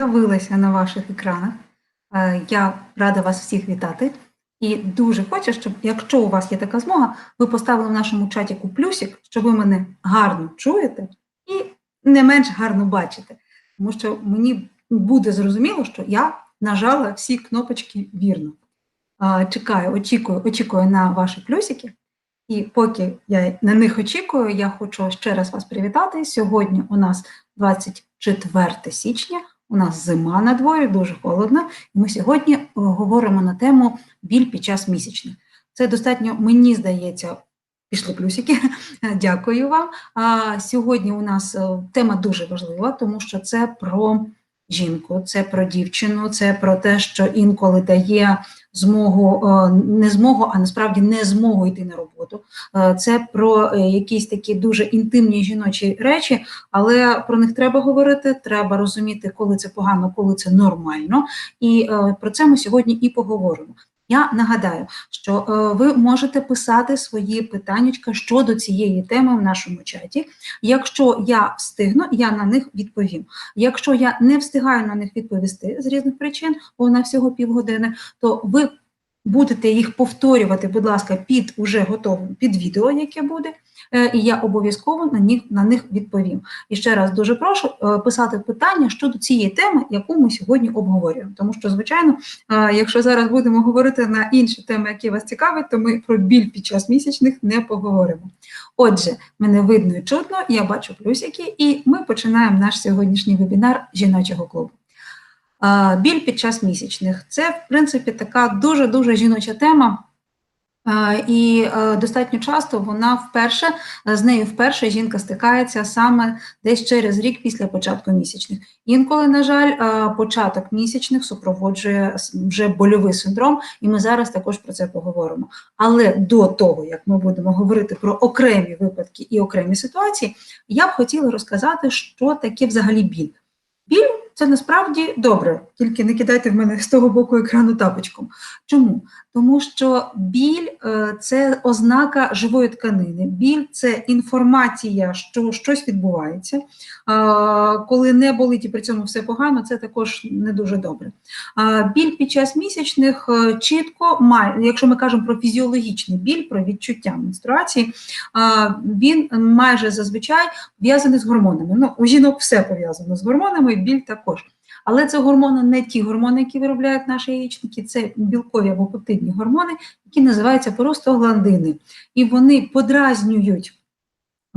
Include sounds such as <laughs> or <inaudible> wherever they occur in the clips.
з'явилася на ваших екранах. Е, Я рада вас всіх вітати. І дуже хочу, щоб, якщо у вас є така змога, ви поставили в нашому чатіку плюсик, що ви мене гарно чуєте і не менш гарно бачите. Тому що мені буде зрозуміло, що я нажала всі кнопочки вірно. Е, Чекаю, очікую, очікую на ваші плюсики. І поки я на них очікую, я хочу ще раз вас привітати. Сьогодні у нас 24 січня. У нас зима на дворі, дуже холодно, і ми сьогодні е, говоримо на тему біль під час місячних. Це достатньо, мені здається, пішли плюсики. <laughs> Дякую вам. А сьогодні у нас е, тема дуже важлива, тому що це про жінку, це про дівчину, це про те, що інколи дає змогу, е, не змогу, а насправді не змогу йти на роботу. Е, Це про е, якісь такі дуже інтимні жіночі речі, але про них треба говорити. Треба розуміти, коли це погано, коли це нормально. І про це ми сьогодні і поговоримо. Я нагадаю, що е, ви можете писати свої питання щодо цієї теми в нашому чаті. Якщо я встигну, я на них відповім. Якщо я не встигаю на них відповісти з різних причин, бо на всього півгодини, то ви будете їх повторювати, будь ласка, під уже готовим під відео, яке буде, і я обов'язково на них на них відповім. І ще раз дуже прошу е, писати питання щодо цієї теми, яку ми сьогодні обговорюємо. Тому що, звичайно, е, якщо зараз будемо говорити на інші теми, які вас цікавлять, то ми про біль під час місячних не поговоримо. Отже, мене видно і чутно, я бачу плюсики, і ми починаємо наш сьогоднішній вебінар жіночого клубу. Е, Біль під час місячних це, в принципі, така дуже-дуже жіноча тема. Е, І е, достатньо часто вона вперше з нею вперше жінка стикається саме десь через рік після початку місячних. Інколи, на жаль, е, початок місячних супроводжує вже больовий синдром, і ми зараз також про це поговоримо. Але до того, як ми будемо говорити про окремі випадки і окремі ситуації, я б хотіла розказати, що таке взагалі біль. Біль це насправді добре, тільки не кидайте в мене з того боку екрану тапочком. Чому? Тому що біль е, це ознака живої тканини. Біль це інформація, що щось відбувається. Коли не болить і при цьому все погано, це також не дуже добре. Біль під час місячних е, чітко має, якщо ми кажемо про фізіологічний біль, про відчуття менструації, він майже зазвичай пов'язаний з гормонами. Ну, у жінок все пов'язано з гормонами, біль також. Але це гормони не ті гормони, які виробляють наші яєчники, це білкові або пептидні гормони, які називаються простагландини. І вони подразнюють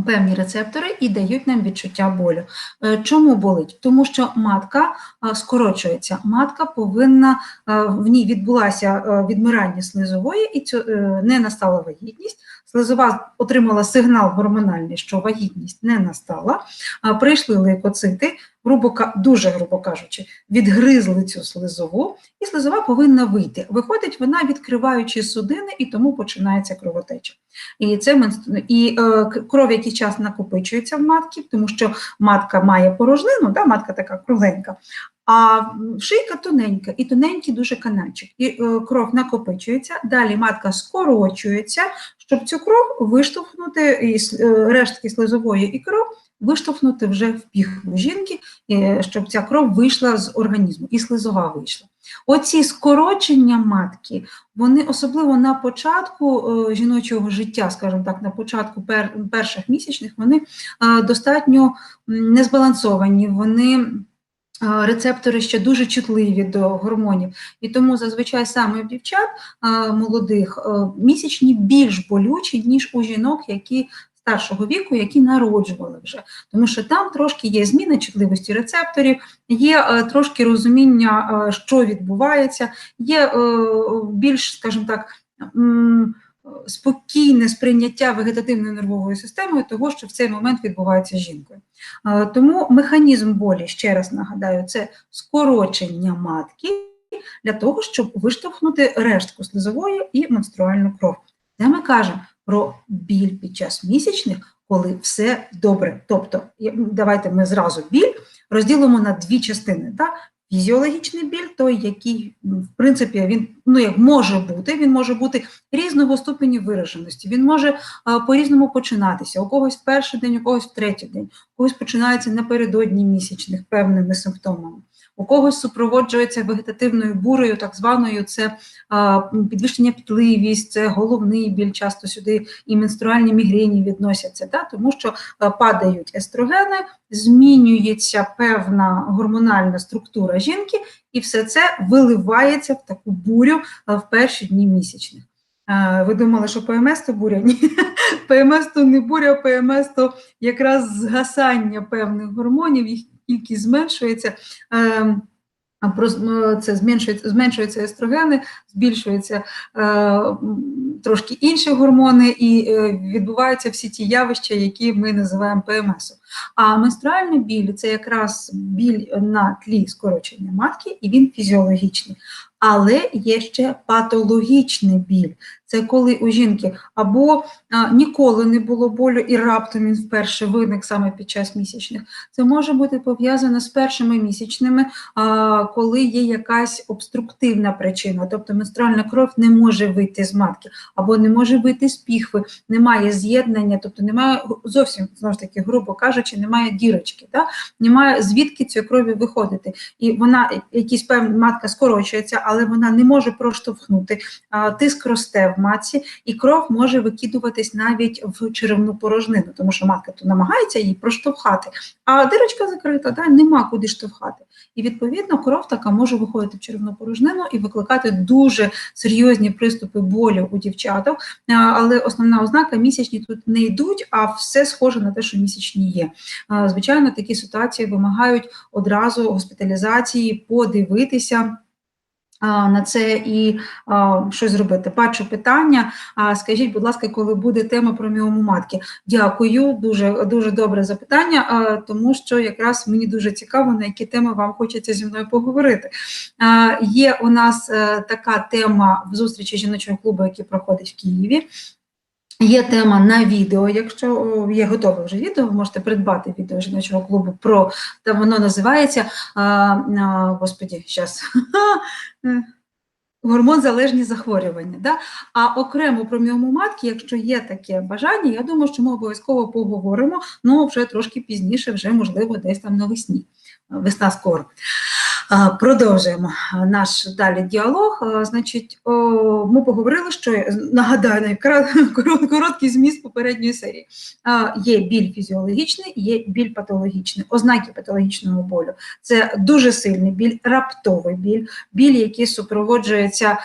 певні рецептори і дають нам відчуття болю. Е, Чому болить? Тому що матка е, скорочується. Матка повинна, е, в ній відбулося е, відмирання слизової, і цю, не настала вагітність. Слизова отримала сигнал гормональний, що вагітність не настала. Прийшли лейкоцити, грубо, дуже грубо кажучи, відгризли цю слизову, і слизова повинна вийти. Виходить вона, відкриваючи судини, і тому починається кровотеча. І це і е, кров якийсь час накопичується в матці, тому що матка має порожнину, да, матка така кругленька, а шийка тоненька, і тоненький дуже канальчик. І е, кров накопичується, далі матка скорочується, щоб цю кров виштовхнути із е, рештки слизової і кров виштовхнути вже в піхву жінки, е, щоб ця кров вийшла з організму, і слизова вийшла. Оці скорочення матки, вони особливо на початку е, жіночого життя, скажімо так, на початку перших місячних, вони достатньо незбалансовані, вони рецептори ще дуже чутливі до гормонів. І тому зазвичай саме в дівчат молодих місячні більш болючі, ніж у жінок, які старшого віку, які народжували вже, тому що там трошки є зміни чутливості рецепторів, є е, трошки розуміння, е, що відбувається, є е, більш, скажімо так, спокійне сприйняття вегетативною нервовою системою того, що в цей момент відбувається з жінкою. Тому механізм болі, ще раз нагадаю, це скорочення матки для того, щоб виштовхнути рештку слизової і менструальну кров. Це ми кажемо про біль під час місячних, коли все добре. Тобто, давайте ми зразу біль розділимо на дві частини. Так? Фізіологічний біль, той, який, в принципі, він ну, як може бути, він може бути різного ступені вираженості, він може по-різному починатися. У когось перший день, у когось третій день, у когось починається напередодні місячних певними симптомами. У когось супроводжується вегетативною бурею, так званою це а, підвищення пітливість, це головний біль, часто сюди і менструальні мігрені відносяться, да? тому що а, падають естрогени, змінюється певна гормональна структура жінки, і все це виливається в таку бурю а, в перші дні місячних. Ви думали, що ПМС то буря? Ні. <laughs> ПМС то не буря, ПМС то якраз згасання певних гормонів, їх кількість зменшується. Ем, це зменшується, зменшуються естрогени, збільшуються е, трошки інші гормони, і е, відбуваються всі ті явища, які ми називаємо ПМС. А менструальний біль це якраз біль на тлі скорочення матки, і він фізіологічний. Але є ще патологічний біль. Це коли у жінки або а, ніколи не було болю, і раптом він вперше виник саме під час місячних. Це може бути пов'язано з першими місячними, а, коли є якась обструктивна причина, тобто менструальна кров не може вийти з матки, або не може вийти з піхви, немає з'єднання, тобто немає зовсім знову ж таки, грубо кажучи, немає дірочки, да? немає звідки цієї крові виходити. І вона якісь певна матка скорочується, але вона не може проштовхнути, тиск росте в матці, і кров може викидуватись навіть в черевну порожнину, тому що матка то намагається її проштовхати, а дирочка закрита, да? нема куди штовхати. І відповідно кров така може виходити в черевну порожнину і викликати дуже серйозні приступи болю у дівчаток. Але основна ознака місячні тут не йдуть, а все схоже на те, що місячні є. Звичайно, такі ситуації вимагають одразу госпіталізації, подивитися. На це і а, щось зробити. Бачу питання. А скажіть, будь ласка, коли буде тема про міому матки? Дякую, дуже дуже добре запитання, а, тому що якраз мені дуже цікаво, на які теми вам хочеться зі мною поговорити. А, Є у нас а, така тема в зустрічі жіночого клубу, який проходить в Києві. Є тема на відео. Якщо є готове вже відео, ви можете придбати відео жіночого клубу про та воно називається а, а, Господі, зараз. <laughs> Гормон-залежні захворювання. Да? А окремо про міому матки, якщо є таке бажання, я думаю, що ми обов'язково поговоримо, ну вже трошки пізніше, вже можливо, десь там навесні. Весна скоро. Продовжуємо наш далі діалог. Значить, ми поговорили, що нагадаю <laughs> короткий зміст попередньої серії. Є біль фізіологічний, є біль патологічний. Ознаки патологічного болю це дуже сильний біль, раптовий біль, біль, який супроводжується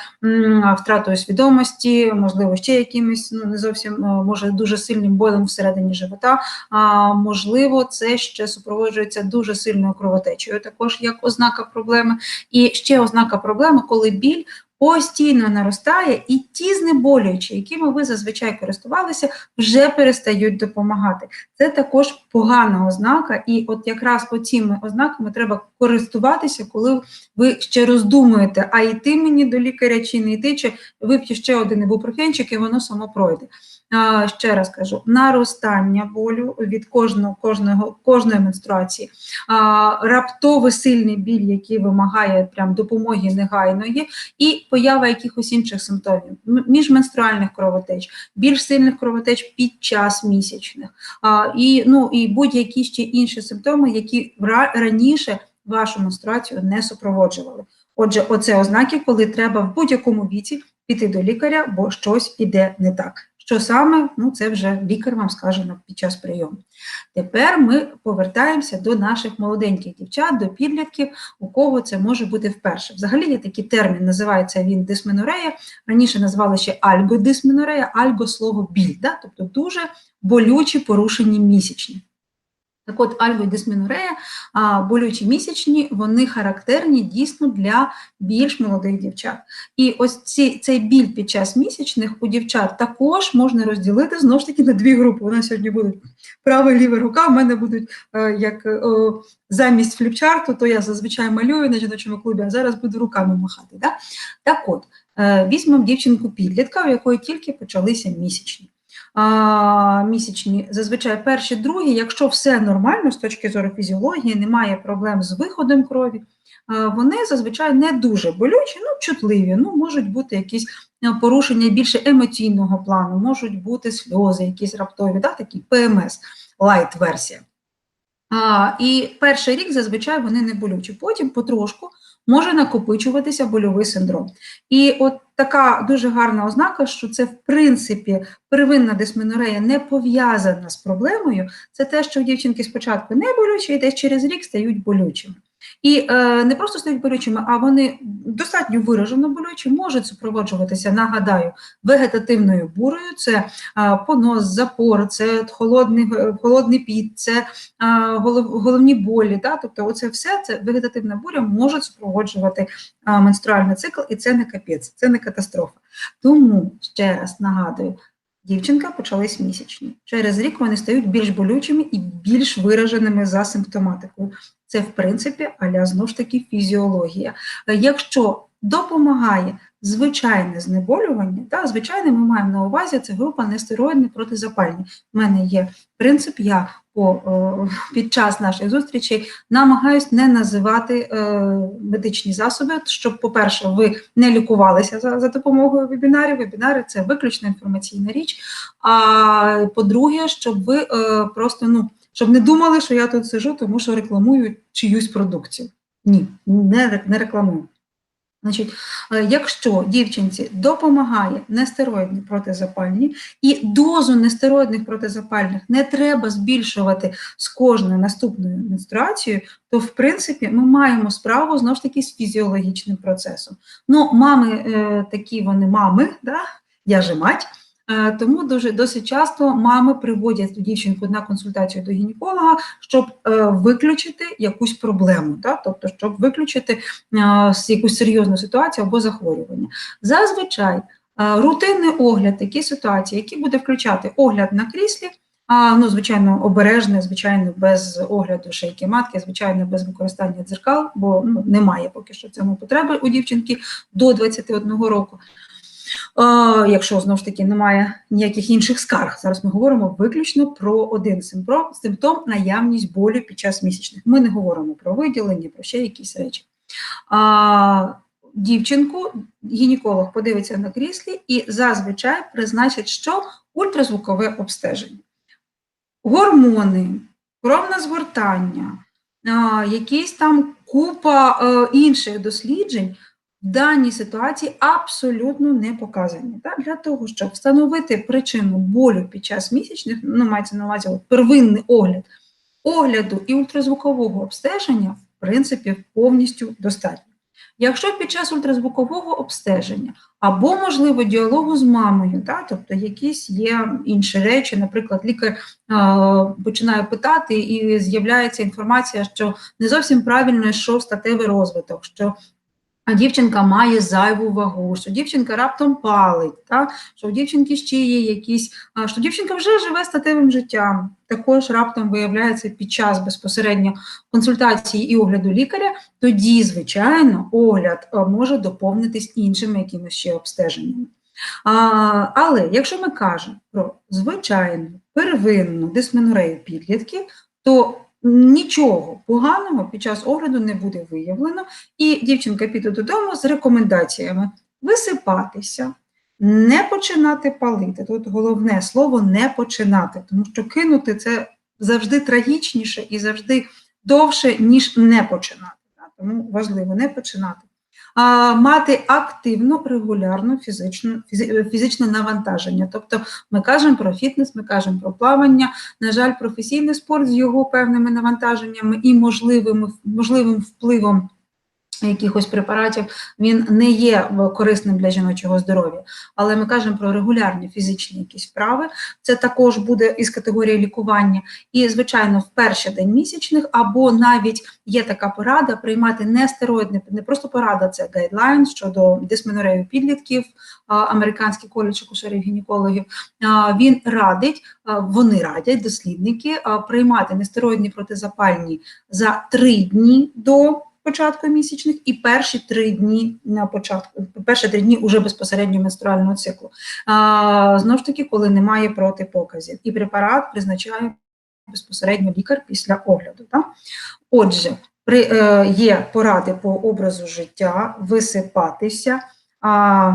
втратою свідомості, можливо, ще якимось ну не зовсім може дуже сильним болем всередині живота. А можливо, це ще супроводжується дуже сильною кровотечею, також як ознака проблеми. І ще ознака проблеми, коли біль постійно наростає, і ті знеболюючі, якими ви зазвичай користувалися, вже перестають допомагати. Це також погана ознака, і от якраз оціми ознаками треба користуватися, коли ви ще роздумуєте, а йти мені до лікаря чи не йти, чи вип'ю ще один ібупрофенчик, і воно само пройде. А, Ще раз кажу, наростання болю від кожного, кожного, кожної менструації, а, раптовий сильний біль, який вимагає прям допомоги негайної, і поява якихось інших симптомів, міжменструальних кровотеч, більш сильних кровотеч під час місячних, а, і, ну, і будь-які ще інші симптоми, які ра- раніше вашу менструацію не супроводжували. Отже, оце ознаки, коли треба в будь-якому віці піти до лікаря, бо щось іде не так. Що саме, ну це вже лікар вам скаже під час прийому. Тепер ми повертаємося до наших молоденьких дівчат, до підлітків, у кого це може бути вперше. Взагалі є такий термін, називається він дисменорея. Раніше назвали ще альгодисменорея, альго слово біль, да? тобто дуже болючі порушені місячні. Так от альгодисменорея, а, болючі місячні, вони характерні дійсно для більш молодих дівчат. І ось ці, цей біль під час місячних у дівчат також можна розділити знову ж таки на дві групи. У нас сьогодні будуть права і ліва рука, в мене будуть е, як е, замість фліпчарту, то я зазвичай малюю на жіночому клубі, а зараз буду руками махати. Да? Так от, е, візьмемо дівчинку підлітка, у якої тільки почалися місячні. А, місячні, зазвичай перші, другі, якщо все нормально з точки зору фізіології, немає проблем з виходом крові, а, вони зазвичай не дуже болючі, ну чутливі, ну можуть бути якісь е, порушення більше емоційного плану, можуть бути сльози, якісь раптові, да, такі ПМС, лайт-версія. І перший рік зазвичай вони не болючі. Потім потрошку може накопичуватися больовий синдром. І от така дуже гарна ознака, що це в принципі первинна дисменорея не пов'язана з проблемою. Це те, що у дівчинки спочатку не болючі, і десь через рік стають болючими. І е, не просто стають болючими, а вони достатньо виражено болючі, можуть супроводжуватися, нагадаю, вегетативною бурою, це е, понос, запор, це холодний, е, холодний піт, це е, голов, головні болі. Да? Тобто, оце все це вегетативна буря може супроводжувати е, менструальний цикл, і це не капець, це не катастрофа. Тому ще раз нагадую. Дівчинка почались місячні. Через рік вони стають більш болючими і більш вираженими за симптоматикою. Це, в принципі, аля знову ж таки фізіологія. Е, Якщо допомагає звичайне знеболювання, та звичайне ми маємо на увазі це група нестероїдні протизапальні. У мене є принцип, я під час наших зустрічей намагаюсь не називати е, медичні засоби, щоб, по-перше, ви не лікувалися за, за допомогою вебінарів. Вебінари це виключно інформаційна річ. А по-друге, щоб ви е, просто ну. Щоб не думали, що я тут сижу, тому що рекламую чиюсь продукцію. Ні, не, не рекламую. Значить, е, якщо дівчинці допомагає нестероїдні протизапальні, і дозу нестероїдних протизапальних не треба збільшувати з кожною наступною менструацією, то в принципі ми маємо справу знову ж таки з фізіологічним процесом. Ну, мами е, такі вони мами, да? я же мать. Е, Тому дуже досить часто мами приводять дівчинку на консультацію до гінеколога, щоб е, виключити якусь проблему, да? тобто щоб виключити е, якусь серйозну ситуацію або захворювання. Зазвичай рутинний огляд такі ситуації, які буде включати огляд на кріслі. А, ну, звичайно, обережне, звичайно, без огляду шейки матки, звичайно, без використання дзеркал, бо ну, немає поки що цьому потреби у дівчинки до 21 року. А, якщо знову ж таки немає ніяких інших скарг, зараз ми говоримо виключно про один симптом, симптом наявність болю під час місячних. Ми не говоримо про виділення, про ще якісь речі. А, Дівчинку гінеколог подивиться на кріслі і зазвичай призначить, що ультразвукове обстеження. Гормони, кровне згортання, якісь там купа е, інших досліджень даній ситуації абсолютно не показані. Так? Для того, щоб встановити причину болю під час місячних, ну, мається на увазі первинний огляд огляду і ультразвукового обстеження, в принципі, повністю достатньо. Якщо під час ультразвукового обстеження або, можливо, діалогу з мамою, да, тобто якісь є інші речі, наприклад, лікар а, починає питати, і з'являється інформація, що не зовсім правильно йшов статевий розвиток, що а дівчинка має зайву вагу, що дівчинка раптом палить, та? що у дівчинки ще є якісь, що дівчинка вже живе статевим життям. Також раптом виявляється під час безпосередньо консультації і огляду лікаря, тоді, звичайно, огляд може доповнитись іншими якимись ще обстеженнями. А, але якщо ми кажемо про звичайну первинну дисменорею підлітків, то Нічого поганого під час огляду не буде виявлено, і дівчинка піде додому з рекомендаціями висипатися, не починати палити. Тут головне слово не починати, тому що кинути це завжди трагічніше і завжди довше, ніж не починати. Тому важливо не починати. Мати активну, регулярну фізичну, фізичне навантаження. Тобто ми кажемо про фітнес, ми кажемо про плавання. На жаль, професійний спорт з його певними навантаженнями і можливим, можливим впливом якихось препаратів, він не є корисним для жіночого здоров'я, але ми кажемо про регулярні фізичні якісь вправи. Це також буде із категорії лікування. І, звичайно, в перший день місячних, або навіть є така порада приймати не стероїдне, не просто порада, це гайдлайн щодо дисменорею підлітків, американський коледж акушерів гінекологів. Він радить, вони радять дослідники приймати нестероїдні протизапальні за три дні до початку місячних, і перші три дні на початку, перші три дні уже безпосередньо менструального циклу. А, Знову ж таки, коли немає протипоказів, і препарат призначає безпосередньо лікар після огляду. Так? Отже, при, е, є поради по образу життя, висипатися. А,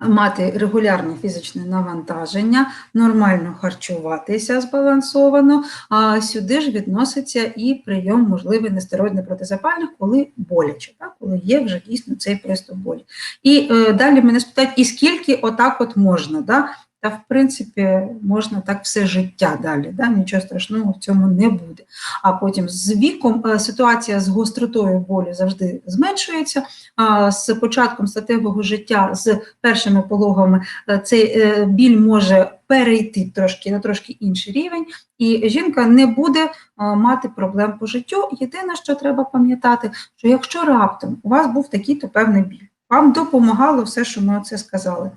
мати регулярне фізичне навантаження, нормально харчуватися збалансовано. А сюди ж відноситься і прийом можливий нестероїдних протизапальних, коли боляче, так? коли є вже дійсно цей приступ болі. І е, далі мене спитають, і скільки отак от можна? Да? Та, в принципі, можна так все життя далі, да? нічого страшного в цьому не буде. А потім з віком е, ситуація з гостротою болі завжди зменшується. З початком статевого життя, з першими пологами, е, цей е, біль може перейти трошки на трошки інший рівень, і жінка не буде мати проблем по життю. Єдине, що треба пам'ятати, що якщо раптом у вас був такий то певний біль, вам допомагало все, що ми оце сказали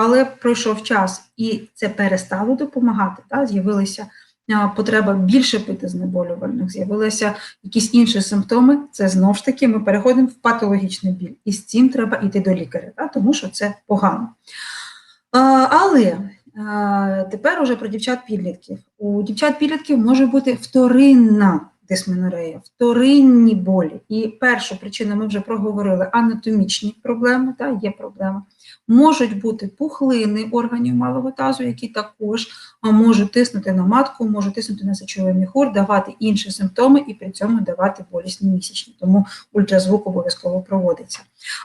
але пройшов час і це перестало допомагати. Та, З'явилася потреба більше пити знеболювальних, з'явилися якісь інші симптоми. Це знову ж таки ми переходимо в патологічний біль, і з цим треба йти до лікаря, та, тому що це погано. Але тепер уже про дівчат-підлітків. У дівчат-підлітків може бути вторинна дисменорея, вторинні болі. І першу причину ми вже проговорили анатомічні проблеми, та, є проблеми. Можуть бути пухлини органів малого тазу, які також можуть тиснути на матку, можуть тиснути на сечовий міхур, давати інші симптоми і при цьому давати болісні місячні. Тому ультразвук обов'язково проводиться.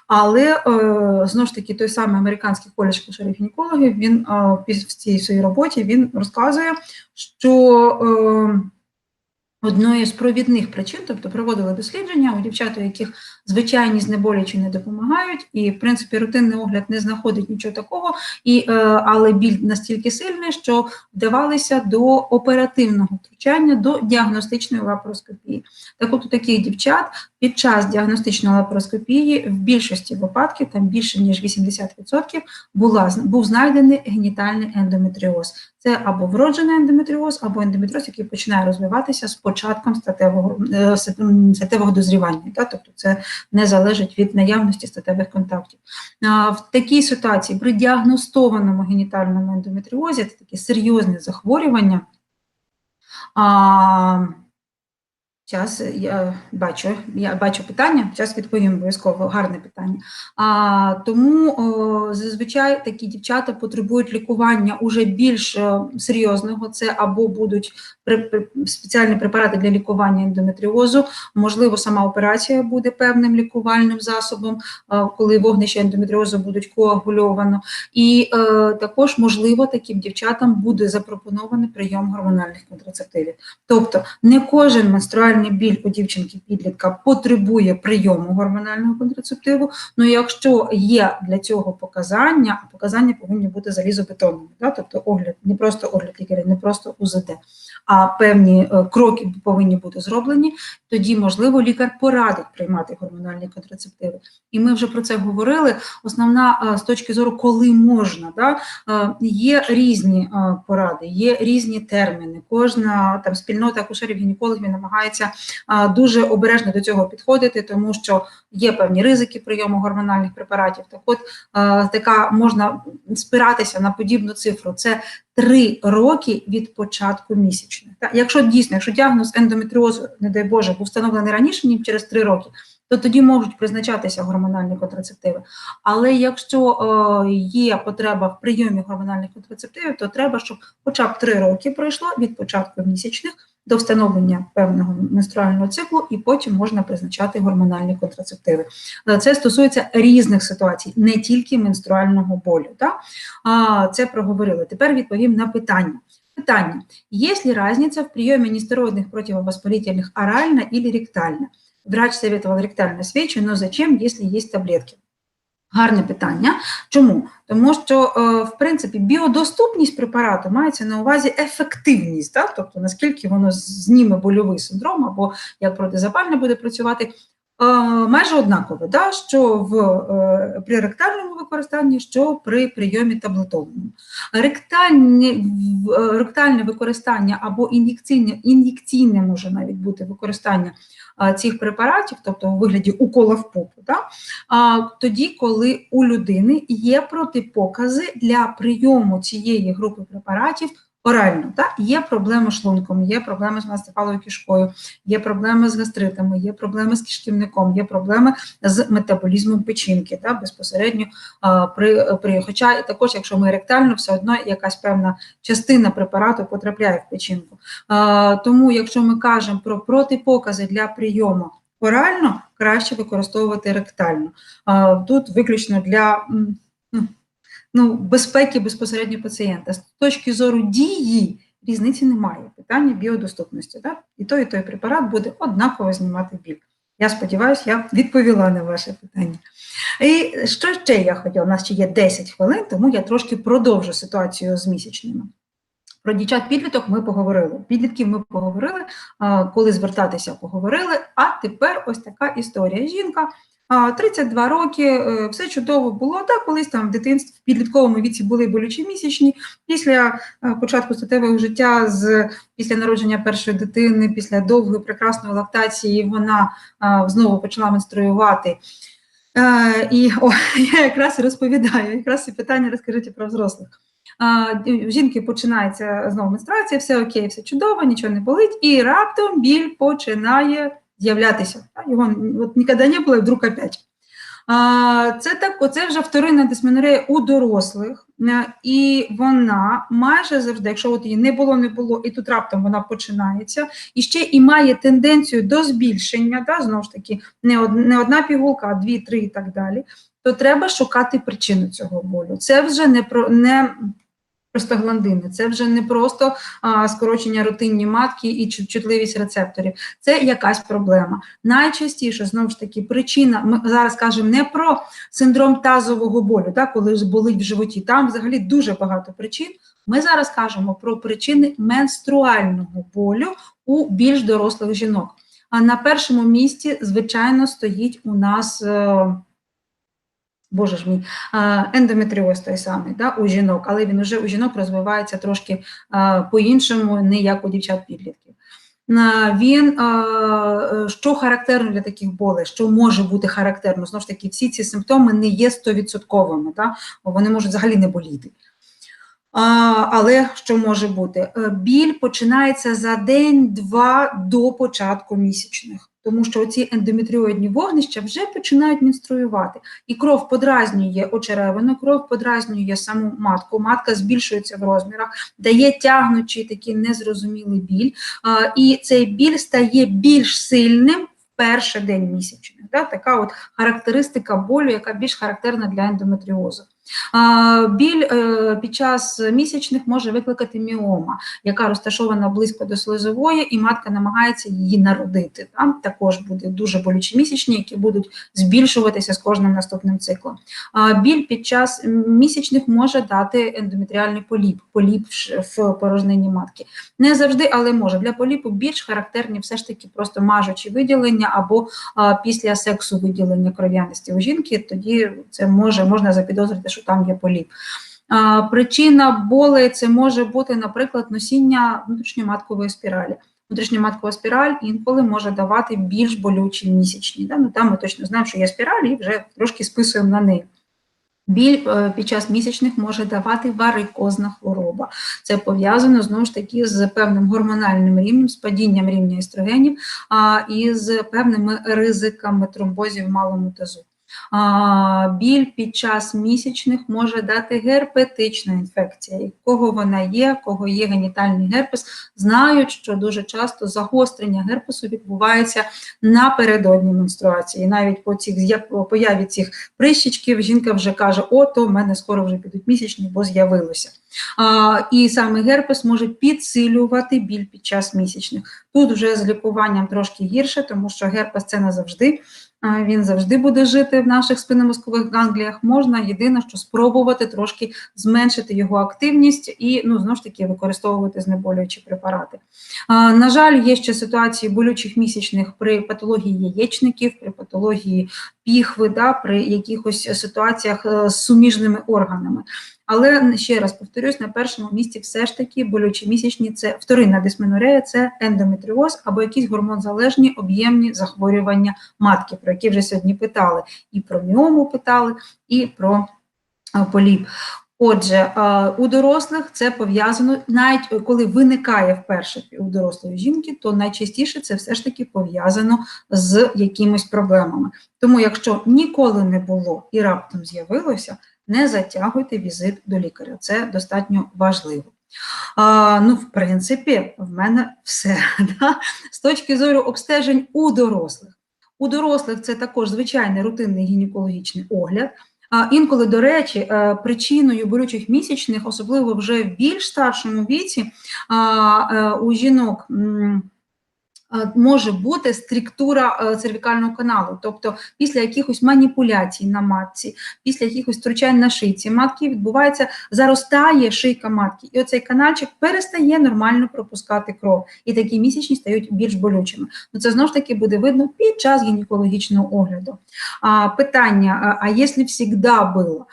Але е, знову ж таки, той самий американський коледж кушерів гінекологів він в цій своїй роботі він розказує, що. Е, Одною з провідних причин, тобто проводили дослідження у дівчат, у яких звичайні знеболюючі не допомагають, і, в принципі, рутинний огляд не знаходить нічого такого, і, е, але біль настільки сильний, що вдавалися до оперативного втручання, до діагностичної лапароскопії. Так от у таких дівчат під час діагностичної лапароскопії в більшості випадків, там більше ніж 80%, була, був знайдений генітальний ендометріоз. Це або вроджений ендометріоз, або ендометріоз, який починає розвиватися з початком статевого е, статевого дозрівання. Тобто це не залежить від наявності статевих контактів. В такій ситуації при діагностованому генітальному ендометріозі це таке серйозне захворювання. Зараз я бачу, я бачу питання, зараз відповім обов'язково гарне питання. А, Тому о, зазвичай такі дівчата потребують лікування уже більш о, серйозного. Це або будуть при, при, спеціальні препарати для лікування ендометріозу, можливо, сама операція буде певним лікувальним засобом, о, коли вогнища ендометріозу будуть коагульовано. І о, е, також, можливо, таким дівчатам буде запропонований прийом гормональних контрацептивів. Тобто не кожен менструальний менструальний біль у дівчинки-підлітка потребує прийому гормонального контрацептиву. Ну якщо є для цього показання, а показання повинні бути залізобетонними, да? тобто огляд, не просто огляд лікаря, не просто УЗД, а певні е, кроки повинні бути зроблені, тоді, можливо, лікар порадить приймати гормональні контрацептиви. І ми вже про це говорили. Основна е, з точки зору, коли можна, да? Е, є різні поради, є різні терміни. Кожна там спільнота акушерів гінекологів намагається дуже обережно до цього підходити, тому що є певні ризики прийому гормональних препаратів. Так, от така можна спиратися на подібну цифру. Це три роки від початку місячних. Якщо дійсно, якщо діагноз ендометріозу, не дай Боже, був встановлений раніше, ніж через три роки. То тоді можуть призначатися гормональні контрацептиви. Але якщо е, є потреба в прийомі гормональних контрацептивів, то треба, щоб хоча б три роки пройшло від початку місячних до встановлення певного менструального циклу, і потім можна призначати гормональні контрацептиви. Е, це стосується різних ситуацій, не тільки менструального болю. Так? Це проговорили. Тепер відповім на питання. Питання: есть ли разница в приеме нестероидных противовоспалительных орально или ректально? Врач советовал ректально свечи, но зачем, если есть таблетки? Гарне питання. Чому? Тому що, е, в принципі, біодоступність препарату мається на увазі ефективність, так? тобто наскільки воно зніме больовий синдром, або як протизапальне буде працювати, майже однаково, да? що в, е, при ректальному використанні, що при прийомі таблетовому. Ректальне, ректальне використання або ін'єкційне, ін'єкційне може навіть бути використання цих препаратів, тобто у вигляді укола в попу, да? тоді, коли у людини є протипокази для прийому цієї групи препаратів орально. Так? Є проблеми з шлунком, є проблеми з мастифалою кишкою, є проблеми з гастритами, є проблеми з кишківником, є проблеми з метаболізмом печінки, так? безпосередньо а, при, при. Хоча також, якщо ми ректально, все одно якась певна частина препарату потрапляє в печінку. А, тому, якщо ми кажемо про протипокази для прийому орально, краще використовувати ректально. А, тут виключно для. Ну, безпеки безпосередньо пацієнта. З точки зору дії різниці немає. Питання біодоступності. Так? І той, і той препарат буде однаково знімати біль. Я сподіваюся, я відповіла на ваше питання. І що ще я хотіла? У нас ще є 10 хвилин, тому я трошки продовжу ситуацію з місячними. Про дівчат підліток ми поговорили. Підлітків ми поговорили, коли звертатися, поговорили. А тепер ось така історія. Жінка 32 роки, е, все чудово було. Так, колись там в дитинстві, в підлітковому віці були болючі місячні. Після е, початку статевого життя, з після народження першої дитини, після довгої прекрасної лактації, вона а, знову почала менструювати. Е, І о, <laughs> я якраз розповідаю, якраз і питання розкажіть про взрослих. В жінки починається знову менструація, все окей, все чудово, нічого не болить, і раптом біль починає з'являтися. Його от, ніколи не було, і вдруг опять. Це так, оце вже вторинна дисменорея у дорослих, е, і вона майже завжди, якщо от її не було, не було, і тут раптом вона починається, і ще і має тенденцію до збільшення, да, знову ж таки, не, не одна пігулка, а дві, три і так далі, то треба шукати причину цього болю. Це вже не про не простагландини, це вже не просто а, скорочення рутинні матки і чутливість рецепторів. Це якась проблема. Найчастіше, знову ж таки, причина, ми зараз кажемо не про синдром тазового болю, так, коли болить в животі, там взагалі дуже багато причин. Ми зараз кажемо про причини менструального болю у більш дорослих жінок. А на першому місці, звичайно, стоїть у нас. е, Боже ж мій, ендометріоз той самий да, у жінок, але він уже у жінок розвивається трошки по-іншому, не як у дівчат-підлітків. Він, е, що характерно для таких болей, що може бути характерно, знову ж таки, всі ці симптоми не є стовідсотковими, да? вони можуть взагалі не боліти. Але що може бути? Е, Біль починається за день-два до початку місячних, тому що ці ендометріоїдні вогнища вже починають менструювати. І кров подразнює очеревину, кров подразнює саму матку, матка збільшується в розмірах, дає тягнучий такий незрозумілий біль, і цей біль стає більш сильним в перший день місячних. Така от характеристика болю, яка більш характерна для ендометріозу. Біль е, під час місячних може викликати міома, яка розташована близько до слизової, і матка намагається її народити. Там також буде дуже болючі місячні, які будуть збільшуватися з кожним наступним циклом. Біль під час місячних може дати ендометріальний поліп, поліп в порожнині матки. Не завжди, але може. Для поліпу більш характерні все ж таки просто мажучі виділення або після сексу виділення кров'яності у жінки, тоді це може можна запідозрити, що там є поліп. Причина болей це може бути, наприклад, носіння внутрішньоматкової спіралі. Внутрішньоматкова спіраль інколи може давати більш болючі місячні. Да? Ну, там ми точно знаємо, що є спіраль, і вже трошки списуємо на неї. Біль е, під час місячних може давати варикозна хвороба. Це пов'язано знову ж таки з певним гормональним рівнем, з падінням рівня естрогенів а, і з певними ризиками тромбозів в малому тазу. Біль під час місячних може дати герпетична інфекція. І кого вона є, кого є генітальний герпес, знають, що дуже часто загострення герпесу відбувається напередодні менструації. Навіть по цих по появі цих прищичків жінка вже каже: о, то в мене скоро вже підуть місячні, бо з'явилося. І саме герпес може підсилювати біль під час місячних. Тут вже з лікуванням трошки гірше, тому що герпес це не завжди. а, Він завжди буде жити в наших спинномозкових гангліях. Можна єдине, що спробувати трошки зменшити його активність і ну знову ж таки використовувати знеболюючі препарати. На жаль, є ще ситуації болючих місячних при патології яєчників, при патології піхви, да, при якихось ситуаціях е, з суміжними органами. Але ще раз повторюсь, на першому місці все ж таки болючі місячні це вторинна дисменорея, це ендометріоз або якісь гормонзалежні об'ємні захворювання матки, про які вже сьогодні питали. І про міому питали, і про поліп. Отже, е, у дорослих це пов'язано, навіть е, коли виникає вперше у дорослої жінки, то найчастіше це все ж таки пов'язано з якимись проблемами. Тому, якщо ніколи не було і раптом з'явилося, не затягуйте візит до лікаря. Це достатньо важливо. А, Ну, в принципі, в мене все. <laughs> Да? З точки зору обстежень у дорослих. У дорослих це також звичайний рутинний гінекологічний огляд. А інколи, до речі, е, причиною болючих місячних, особливо вже в більш старшому віці, е, у жінок може бути структура е, цервікального каналу, тобто після якихось маніпуляцій на матці, після якихось втручань на шийці матки відбувається, заростає шийка матки, і оцей канальчик перестає нормально пропускати кров. І такі місячні стають більш болючими. Ну це знову ж таки буде видно під час гінекологічного огляду. А, Питання: а якщо завжди було?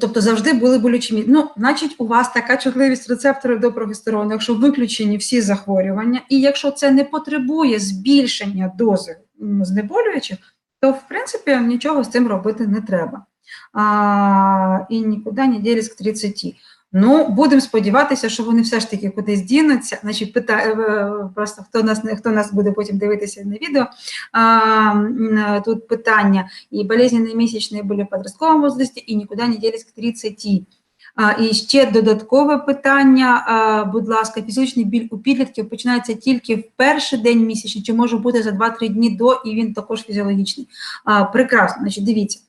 Тобто завжди були болючі місця. Ну, значить, у вас така чутливість рецепторів до прогестерону, якщо виключені всі захворювання, і якщо це не потребує збільшення дози знеболюючих, то в принципі нічого з цим робити не треба. А, І нікуди не ділись к 30. Ну, будемо сподіватися, що вони все ж таки кудись дінуться. Значить, пита... Е, просто хто нас хто нас буде потім дивитися на відео. А, Тут питання: і болезненні місячні були в подростковому возрасті, і нікуди не ділись к 30. А, І ще додаткове питання, а, будь ласка, фізичний біль у підлітків починається тільки в перший день місячні, чи може бути за 2-3 дні до, і він також фізіологічний. А, Прекрасно, значить, дивіться.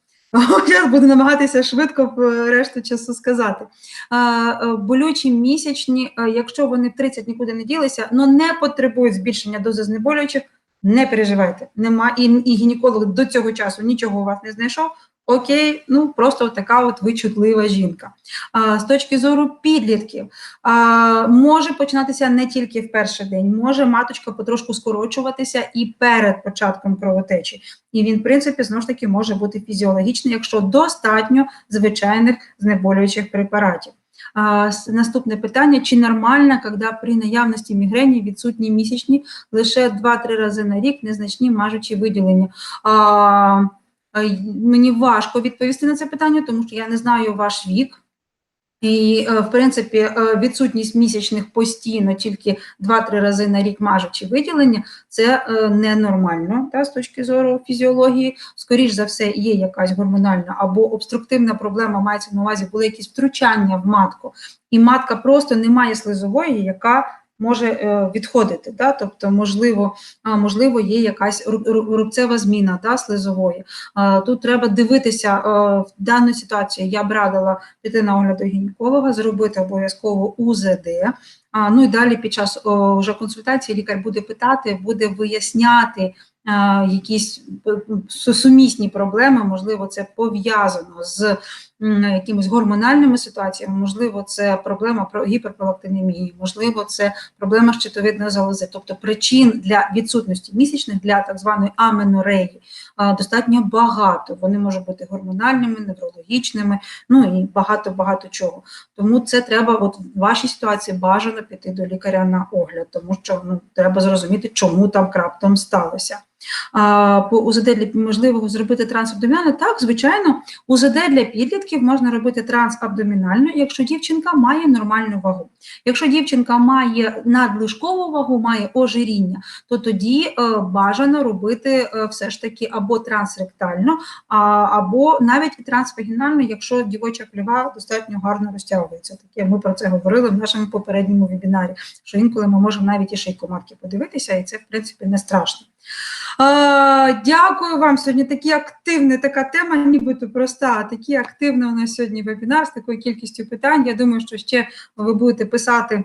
Зараз буду намагатися швидко решту часу сказати. Е, болючі місячні, якщо вони в 30 нікуди не ділися, але не потребують збільшення дози знеболюючих, не переживайте. Нема і, і гінеколог до цього часу нічого у вас не знайшов. Окей, ну просто така от вичутлива жінка. А, З точки зору підлітків а, може починатися не тільки в перший день, може маточка потрошку скорочуватися і перед початком кровотечі. І він, в принципі, знову ж таки може бути фізіологічний, якщо достатньо звичайних знеболюючих препаратів. А, Наступне питання: чи нормально, коли при наявності мігрені відсутні місячні лише 2-3 рази на рік незначні мажучі виділення? А, мені важко відповісти на це питання, тому що я не знаю ваш вік. І, е, в принципі, е, відсутність місячних постійно тільки 2-3 рази на рік мажучі виділення це ненормально та, з точки зору фізіології. Скоріш за все, є якась гормональна або обструктивна проблема, мається на увазі, були якісь втручання в матку, і матка просто не має слизової, яка може е, відходити. Да? Тобто, можливо, можливо, є якась рубцева зміна да, слизової. Тут треба дивитися е, в дану ситуацію. Я б радила піти на огляд до гінеколога, зробити обов'язково УЗД. Ну і далі під час вже консультації лікар буде питати, буде виясняти якісь сумісні проблеми, можливо, це пов'язано з якимись гормональними ситуаціями, можливо, це проблема про гіперпролактинемії, можливо, це проблема щитовидної залози, тобто причин для відсутності місячних для так званої аменореї достатньо багато. Вони можуть бути гормональними, неврологічними, ну і багато багато чого. Тому це треба, от в вашій ситуації бажано піти до лікаря на огляд, тому що ну треба зрозуміти, чому там краптом сталося. По УЗД для можливого зробити трансабдомінально, так, звичайно, УЗД для підлітків можна робити трансабдомінально, якщо дівчинка має нормальну вагу. Якщо дівчинка має надлишкову вагу, має ожиріння, то тоді е, бажано робити е, все ж таки або трансректально, або навіть трансвагінально, якщо дівоча кліва достатньо гарно розтягується. Таке ми про це говорили в нашому попередньому вебінарі, що інколи ми можемо навіть і шийку матки подивитися, і це в принципі не страшно. Дякую вам сьогодні. Такі активна така тема, нібито проста. Такі активні у нас сьогодні вебінар з такою кількістю питань. Я думаю, що ще ви будете писати.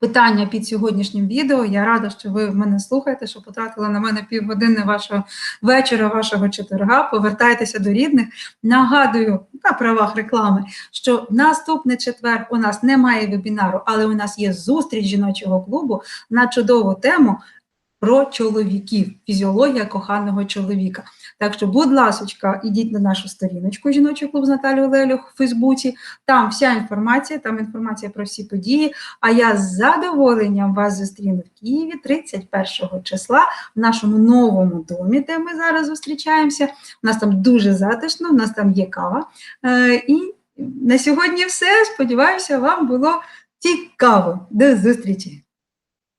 Питання під сьогоднішнім відео. Я рада, що ви мене слухаєте, що потратили на мене півгодини вашого вечора, вашого четверга. Повертайтеся до рідних. Нагадую на правах реклами, що наступний четвер у нас немає вебінару, але у нас є зустріч жіночого клубу на чудову тему про чоловіків, фізіологія коханого чоловіка. Так що, будь ласка, ідіть на нашу сторіночку жіночий клуб з Наталією Лелю в Фейсбуці. Там вся інформація, там інформація про всі події. А я з задоволенням вас зустріну в Києві 31 числа в нашому новому домі, де ми зараз зустрічаємося. У нас там дуже затишно, у нас там є кава. Е, і На сьогодні все. Сподіваюся, вам було цікаво. До зустрічі!